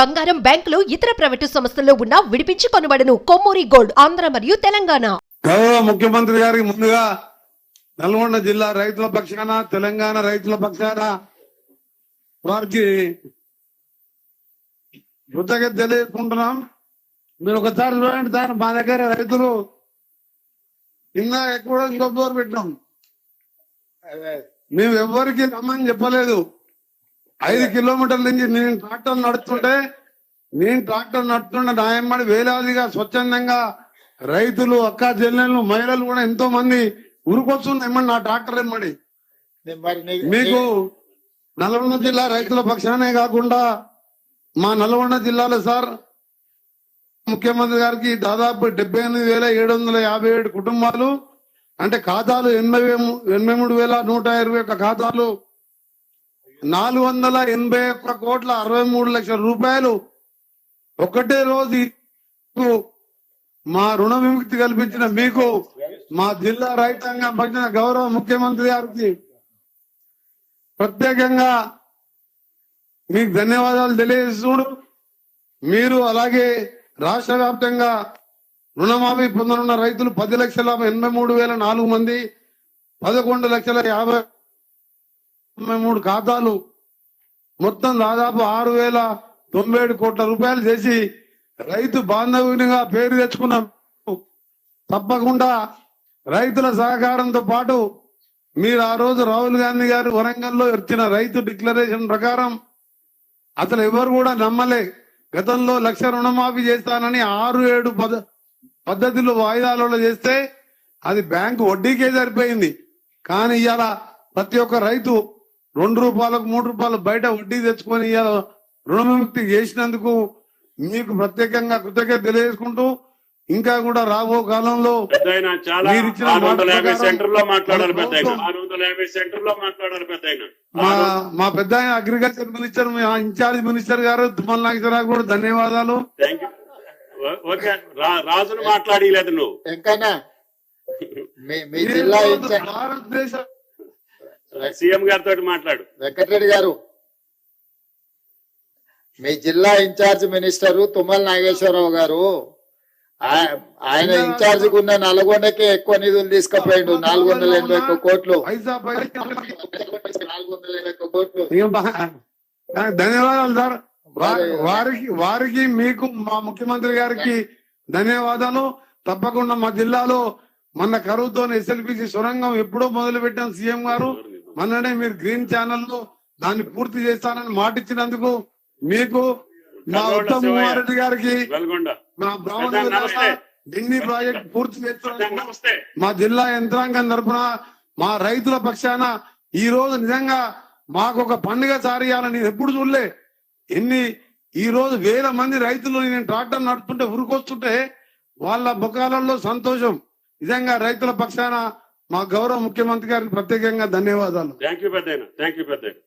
బంగారం బ్యాంకులు ఇతర ప్రైవేటు సంస్థల్లో ఉన్న విడిపించి కొనబడను. కొమ్మూరి గోల్డ్ ఆంధ్ర మరియు తెలంగాణ. గౌరవ ముఖ్యమంత్రి గారికి ముందుగా నల్గొండ జిల్లా రైతుల పక్షాన తెలంగాణ రైతుల పక్షాన వారికి కృతజ్ఞత తెలియజేసుకుంటున్నాం. మీరు ఒకసారి చూడండి సార్ మా దగ్గర రైతులు ఎక్కువ ఇంకో బోర్ పెట్టినాం. మేము ఎవ్వరికి రమ్మని చెప్పలేదు. ఐదు కిలోమీటర్ల నుంచి నేను ట్రాక్టర్ నడుస్తుంటే నేను ట్రాక్టర్ నడుస్తుంటే నాయమ్మడి వేలాదిగా స్వచ్ఛందంగా రైతులు అక్క చెల్లెళ్ళు మహిళలు కూడా ఎంతో మంది ఉరుకొస్తున్నాయి నా ట్రాక్టర్ నీ- మీకు నల్గొండ జిల్లా రైతుల పక్షానే కాకుండా మా నల్గొండ జిల్లాలో సార్ ముఖ్యమంత్రి గారికి దాదాపు డెబ్బై ఎనిమిది వేల ఏడు వందల యాభై ఏడు కుటుంబాలు అంటే ఖాతాలు ఎనభై ఎనభై మూడు వేల నూట ఇరవై ఒక్క ఖాతాలు నాలుగు వందల ఎనభై ఒక్క కోట్ల అరవై మూడు లక్షల రూపాయలు ఒకటే రోజు మా రుణ విముక్తి కల్పించిన మీకు మా జిల్లా రైతాంగం పట్టిన గౌరవ ముఖ్యమంత్రి గారికి ప్రత్యేకంగా మీకు ధన్యవాదాలు తెలియజేస్తుడు మీరు అలాగే రాష్ట్ర వ్యాప్తంగా రుణమాఫీ పొందనున్న రైతులు పది లక్షల ఎనభై మూడు వేల నాలుగు మంది పదకొండు లక్షల యాభై మూడు ఖాతాలు. మొత్తం దాదాపు ఆరు వేల తొంభై ఏడు కోట్ల రూపాయలు చేసి రైతు బాంధవ్యునిగా పేరు తెచ్చుకున్నాం. తప్పకుండా రైతుల సహకారంతో పాటు మీరు ఆ రోజు రాహుల్ గాంధీ గారు వరంగల్లో ఇచ్చిన రైతు డిక్లరేషన్ ప్రకారం అసలు ఎవరు కూడా నమ్మలే. గతంలో లక్ష రుణమాఫీ చేస్తానని ఆరు ఏడు పద పద్ధతులు వాయిదాలలో చేస్తే అది బ్యాంకు వడ్డీకే సరిపోయింది. కానీ ఇవాళ ప్రతి ఒక్క రైతు రెండు రూపాయలకు మూడు రూపాయలు బయట వడ్డీ తెచ్చుకొని ఇవాళ రుణవిముక్తి చేసినందుకు మీకు ప్రత్యేకంగా కృతజ్ఞత తెలియజేసుకుంటూ ఇంకా కూడా రాబో కాలంలో మా మా పెద్ద అగ్రికల్చర్ మినిస్టర్ ఇన్ఛార్జ్ మినిస్టర్ గారు తుమ్మల నాగేశ్వరరావు కూడా ధన్యవాదాలు. రాజును మాట్లాడలేదు నువ్వు. భారతదేశ సీఎం గారితో మాట్లాడు. వెంకటరెడ్డి గారు మీ జిల్లా ఇన్ఛార్జ్ మినిస్టర్ తుమ్మల నాగేశ్వరరావు గారు ఆయన ఇన్ఛార్జ్ ఉన్న నల్గొండకే ఎక్కువ నిధులు తీసుకుపోయిండు నాలుగు వందల ఎనభై ఒక్క కోట్లు. ధన్యవాదాలు సార్. వారికి వారికి మీకు మా ముఖ్యమంత్రి గారికి ధన్యవాదాలు. తప్పకుండా మా జిల్లాలో మన కరువుతో ఎస్ఎల్పిసి సొరంగం ఎప్పుడో మొదలు పెట్టాం సీఎం గారు. మొన్ననే మీరు గ్రీన్ ఛానల్లో దాన్ని పూర్తి చేస్తానని మాట ఇచ్చినందుకు మీకు మా ఉత్తమ్ కుమార్ రెడ్డి గారికి మా బ్రాహ్మణ. ఢిల్లీ ప్రాజెక్ట్ పూర్తి చేస్తున్నందుకు నమస్తే. మా జిల్లా యంత్రాంగం తరపున మా రైతుల పక్షాన ఈ రోజు నిజంగా మాకు ఒక పండుగ సారియాలని నేను ఎప్పుడు చూడలే. ఎన్ని ఈ రోజు వేల మంది రైతులు నేను ట్రాక్టర్ నడుపుతుంటే ఉరుకొస్తుంటే వాళ్ళ ముఖాలలో సంతోషం. నిజంగా రైతుల పక్షాన మా గౌరవ ముఖ్యమంత్రి గారికి ప్రత్యేకంగా ధన్యవాదాలు. థ్యాంక్ యూ పెద్ద థ్యాంక్ యూ పెద్ద